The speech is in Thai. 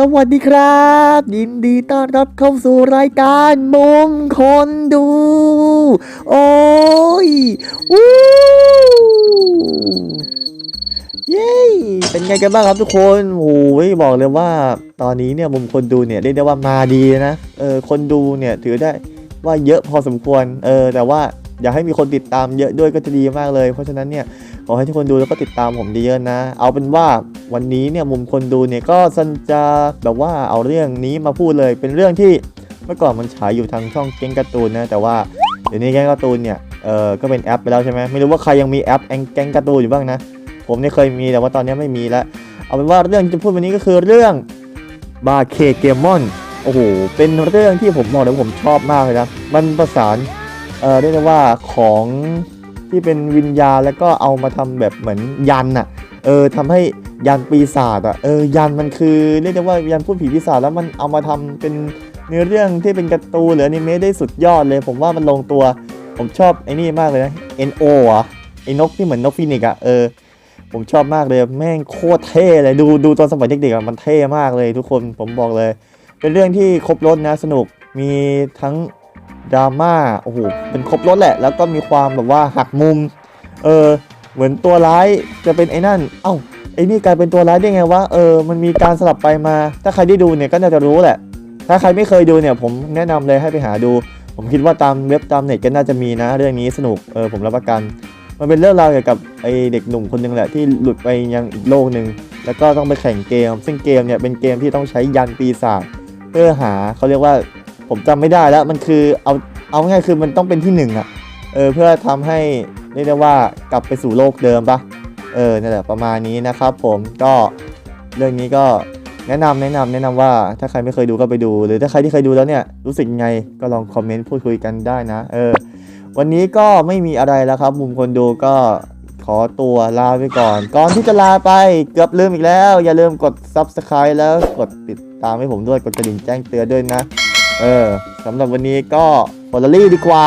สวัสดีครับ ยินดีต้อนรับเข้าสู่รายการมุมคนดู โอ้ยวู้เย้เป็นไงกันบ้างครับทุกคนโอ้ยบอกเลยว่าตอนนี้เนี่ยมุมคนดูเนี่ยเรียกได้ว่ามาดีนะเออคนดูเนี่ยถือได้ว่าเยอะพอสมควรเออแต่ว่าอยากให้มีคนติดตามเยอะด้วยก็จะดีมากเลย เพราะฉะนั้นเนี่ยขอให้ทุกคนดูแล้วก็ติดตามผมเยอะๆนะ เอาเป็นว่า วันนี้เนี่ยมุมคนดูเนี่ยก็สันจะแบบว่าเอาเรื่องนี้มาพูดเลยเป็นเรื่องที่เมื่อก่อนมันฉายอยู่ทางช่องเก้งการ์ตูนนะแต่ว่าเดี๋ยวนี้แก้งการ์ตูนเนี่ยเออก็เป็นแอปไปแล้วใช่ไหมไม่รู้ว่าใครยังมีแอปแองแก้งการ์ตูนอยู่บ้างนะ ผมเนี่ยเคยมีแต่ว่าตอนนี้ไม่มีแล้วเอาเป็นว่าเรื่องที่จะพูดวันนี้ก็คือเรื่องบาเคเกมอนโอ้โหเป็นเรื่องที่ผมบอกเลยว่าผมชอบมากเลยนะมันประสานเออเรียกได้ว่าของที่เป็นวิญญาณแล้วก็เอามาทำแบบเหมือนยันอะ เออทำให้ยันปีศาจอะเออยันมันคือเรียกได้ว่ายันพูดผีปีศาจแล้วมันเอามาทำเป็นเนื้อเรื่องที่เป็นการ์ตูนหรืออนิเมะได้สุดยอดเลย ผมว่ามันลงตัว ผมชอบไอ้นี่มากเลยนะ NO อะไอ้นกที่เหมือนนกฟินิกซ์อะเออผมชอบมากเลยแม่งโคตรเท่เลยดูดูตอนสมัยเด็กๆอะมันเท่มากเลยทุกคนผมบอกเลย เป็นเรื่องที่ครบรถนะสนุกมีทั้งดราม่าโอ้โหเป็นครบรถแหละ แล้วก็มีความแบบว่าหักมุม เออ เหมือนตัวร้ายจะเป็นไอ้นั่น เอ้าไอ้นี่กลายเป็นตัวร้ายได้ไงวะ เออ มันมีการสลับไปมา ถ้าใครได้ดูเนี่ยก็น่าจะรู้แหละ ถ้าใครไม่เคยดูเนี่ย ผมแนะนำเลยให้ไปหาดู ผมคิดว่าตามเว็บตามเน็ตก็น่าจะมีนะ เรื่องนี้สนุก เออผมรับประกัน มันเป็นเรื่องราวเกี่ยวกับไอเด็กหนุ่มคนหนึงแหละที่หลุดไปยังอีกโลกหนึ่ง แล้วก็ต้องไปแข่งเกม ซึ่งเกมเนี่ยเป็นเกมที่ต้องใช้ยันปีศาจเพื่อหาเขาเรียกว่า ผมจำไม่ได้แล้ว มันคือเอา เอาง่ายคือมันต้องเป็นที่หนึ่งอะเออเพื่อทำให้ เรียกได้ว่ากลับไปสู่โลกเดิมปะเออนั่นแหละประมาณนี้นะครับ ผมก็เรื่องนี้ก็แนะนำแนะนำแนะนำว่าถ้าใครไม่เคยดูก็ไปดู หรือถ้าใครที่เคยดูแล้วเนี่ยรู้สึกยังไงก็ลองคอมเมนต์พูดคุยกันได้นะ เออ วันนี้ก็ไม่มีอะไรแล้วครับ มุมคนดูก็ขอตัวลาไปก่อน ก่อนที่จะลาไปเกือบลืมอีกแล้ว อย่าลืมกด Subscribe แล้วกดติดตามให้ผมด้วยกดกระดิ่งแจ้งเตือนด้วยนะ เออสำหรับวันนี้ก็ฟอลลี่ดีกว่า